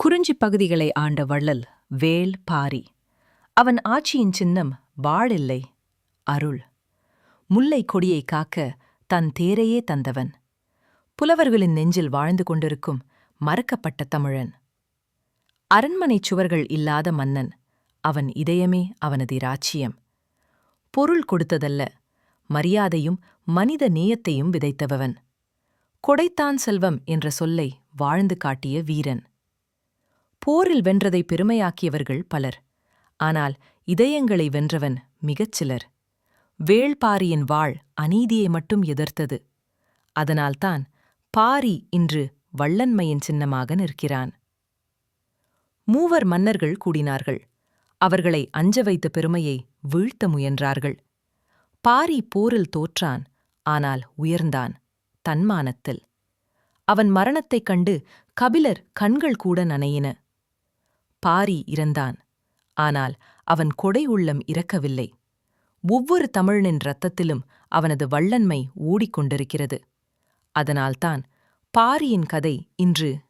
குறிஞ்சி பகுதிகளை ஆண்ட வள்ளல் வேல் பாரி. அவன் ஆட்சியின் சின்னம் வாழில்லை அருள். முல்லை கொடியை காக்க தன் தேரையே தந்தவன். புலவர்களின் நெஞ்சில் வாழ்ந்து கொண்டிருக்கும் மறக்கப்பட்ட தமிழன். அரண்மனைச் சுவர்கள் இல்லாத மன்னன் அவன் இதயமே அவனது இராச்சியம். பொருள் கொடுத்ததல்ல மரியாதையும் மனித நேயத்தையும் விதைத்தவன். கொடைத்தான் செல்வம் என்ற சொல்லை வாழ்ந்து காட்டிய வீரன். போரில் வென்றதை பெருமையாக்கியவர்கள் பலர். ஆனால் இதயங்களை வென்றவன் மிகச் சிலர். வேள்பாரியின் வாழ் அநீதியை மட்டும் எதிர்த்தது. அதனால்தான் பாரி இன்று வள்ளன்மையின் சின்னமாக நிற்கிறான். மூவர் மன்னர்கள் கூடினார்கள். அவர்களை அஞ்ச வைத்த பெருமையை வீழ்த்த முயன்றார்கள். பாரி போரில் தோற்றான் ஆனால் உயர்ந்தான் தன்மானத்தில். அவன் மரணத்தைக் கண்டு கபிலர் கண்கள் கூட நனையின. பாரி இறந்தான். ஆனால் அவன் கொடை உள்ளம் இறக்கவில்லை. ஒவ்வொரு தமிழனின் இரத்தத்திலும் அவனது வள்ளன்மை ஊடிக்கொண்டிருக்கிறது. அதனால்தான் பாரியின் கதை இன்று